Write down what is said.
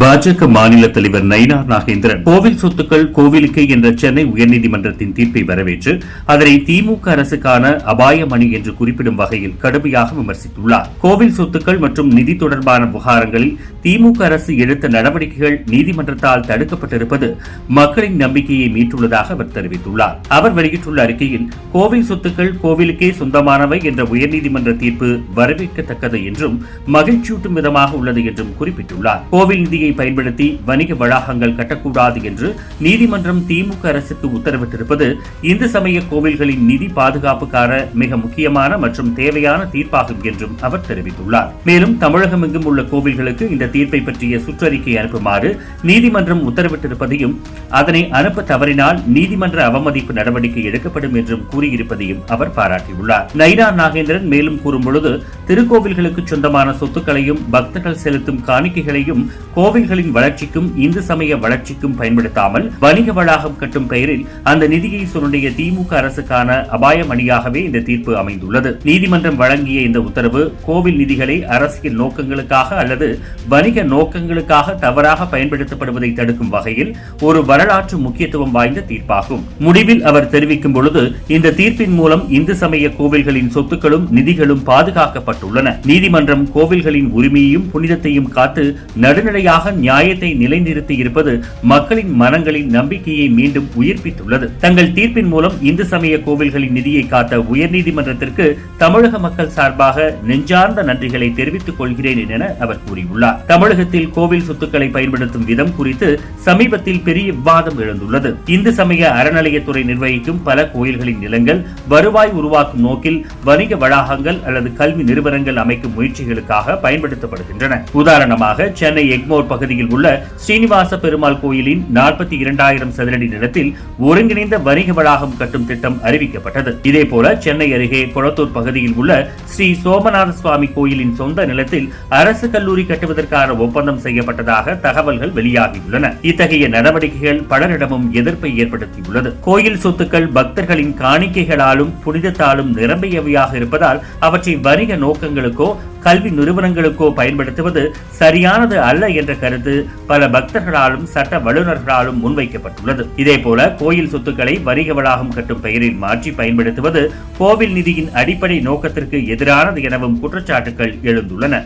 பாஜக மாநில தலைவர் நயினார் நாகேந்திரன் கோவில் சொத்துக்கள் கோவிலுக்கே என்ற சென்னை உயர்நீதிமன்றத்தின் தீர்ப்பை வரவேற்று அதனை திமுக அரசுக்கான அபாய மணி என்று குறிப்பிடும் வகையில் கடுமையாக விமர்சித்துள்ளார். கோவில் சொத்துக்கள் மற்றும் நிதி தொடர்பான விவகாரங்களில் திமுக அரசு எடுத்த நடவடிக்கைகள் நீதிமன்றத்தால் தடுக்கப்பட்டிருப்பது மக்களின் நம்பிக்கையை மீட்டுள்ளதாக அவர் தெரிவித்துள்ளார். அவர் வெளியிட்டுள்ள அறிக்கையில் கோவில் சொத்துக்கள் கோவிலுக்கே சொந்தமானவை என்ற உயர்நீதிமன்ற தீர்ப்பு வரவேற்கத்தக்கது என்றும் மகிழ்ச்சியூட்டும் விதமாக உள்ளது என்றும் குறிப்பிட்டுள்ளார். கோவில் நிதியை பயன்படுத்தி வணிக வளாகங்கள் கட்டக்கூடாது என்று நீதிமன்றம் திமுக அரசுக்கு உத்தரவிட்டிருப்பது இந்து சமய கோவில்களின் நிதி பாதுகாப்புக்கான மிக முக்கியமான மற்றும் தேவையான தீர்ப்பாகும் என்றும் அவர் தெரிவித்துள்ளார். மேலும் தமிழகம் எங்கும் உள்ள கோவில்களுக்கு இந்த தீர்ப்பை பற்றிய சுற்றறிக்கை அனுப்புமாறு நீதிமன்றம் உத்தரவிட்டிருப்பதையும் அதனை அனுப்ப தவறினால் நீதிமன்ற அவமதிப்பு நடவடிக்கை எடுக்கப்படும் என்றும் கூறியிருப்பதையும் அவர் பாராட்டியுள்ளார். நைனா நாகேந்திரன் மேலும் கூறும் பொழுது திருக்கோவில்களுக்கு சொந்தமான சொத்துக்களையும் பக்தர்கள் செலுத்தும் காணிக்கைகளையும் கோவில் கோவில்களின் வளர்ச்சிக்கும் இந்து சமய வளர்ச்சிக்கும் பயன்படுத்தாமல் வணிக வளாகம் கட்டும் பெயரில் அந்த நிதியை சுருண்டிய திமுக அரசுக்கான அபாய மணியாகவே இந்த தீர்ப்பு அமைந்துள்ளது. நீதிமன்றம் வழங்கிய இந்த உத்தரவு கோவில் நிதிகளை அரசியல் நோக்கங்களுக்காக அல்லது வணிக நோக்கங்களுக்காக தவறாக பயன்படுத்தப்படுவதை தடுக்கும் வகையில் ஒரு வரலாற்று முக்கியத்துவம் வாய்ந்த தீர்ப்பாகும். முடிவில் அவர் தெரிவிக்கும் பொழுது இந்த தீர்ப்பின் மூலம் இந்து சமய கோவில்களின் சொத்துக்களும் நிதிகளும் பாதுகாக்கப்பட்டுள்ளன. நீதிமன்றம் கோவில்களின் உரிமையையும் புனிதத்தையும் காத்து நடுநிலையாக நியாயத்தை நிலைநிறுத்தி இருப்பது மக்களின் மனங்களின் நம்பிக்கையை மீண்டும் உயிர்ப்பித்துள்ளது. தங்கள் தீர்ப்பின் மூலம் இந்து சமய கோவில்களின் நிதியை காத்த உயர்நீதிமன்றத்திற்கு தமிழக மக்கள் சார்பாக நெஞ்சார்ந்த நன்றிகளை தெரிவித்துக் கொள்கிறேன் என அவர் கூறியுள்ளார். தமிழகத்தில் கோவில் சொத்துக்களை பயன்படுத்தும் விதம் குறித்து சமீபத்தில் பெரிய விவாதம் எழுந்துள்ளது. இந்து சமய அறநிலையத்துறை நிர்வகிக்கும் பல கோயில்களின் நிலங்கள் வருவாய் உருவாக்கும் நோக்கில் வணிக வளாகங்கள் அல்லது கல்வி நிறுவனங்கள் அமைக்கும் முயற்சிகளுக்காக பயன்படுத்தப்படுகின்றன. உதாரணமாக சென்னை எக்மோர் பகுதியில் உள்ள ஸ்ரீனிவாச பெருமாள் கோயிலின் நாற்பத்தி இரண்டாயிரம் சதுரடி நிலத்தில் ஒருங்கிணைந்த வணிக வளாகம் கட்டும் திட்டம் அறிவிக்கப்பட்டது. இதேபோல சென்னை அருகே குளத்தூர் பகுதியில் உள்ள ஸ்ரீ சோமநாத சுவாமி கோயிலின் சொந்த நிலத்தில் அரசு கல்லூரி கட்டுவதற்கான ஒப்பந்தம் செய்யப்பட்டதாக தகவல்கள் வெளியாகியுள்ளன. இத்தகைய நடவடிக்கைகள் பலரிடமும் எதிர்ப்பை ஏற்படுத்தியுள்ளது. கோயில் சொத்துக்கள் பக்தர்களின் காணிக்கைகளாலும் புனிதத்தாலும் நிரம்பியவையாக இருப்பதால் அவற்றை வணிக நோக்கங்களுக்கோ கல்வி நிறுவனங்களுக்கோ பயன்படுத்துவது சரியானது அல்ல என்ற கருத்து பல பக்தர்களாலும் சட்ட வல்லுநர்களாலும் முன்வைக்கப்பட்டுள்ளது. இதேபோல கோயில் சொத்துக்களை வணிக வளாகம் கட்டும் பெயரில் மாற்றி பயன்படுத்துவது கோவில் நிதியின் அடிப்படை நோக்கத்திற்கு எதிரானது எனவும் குற்றச்சாட்டுகள் எழுந்துள்ளன.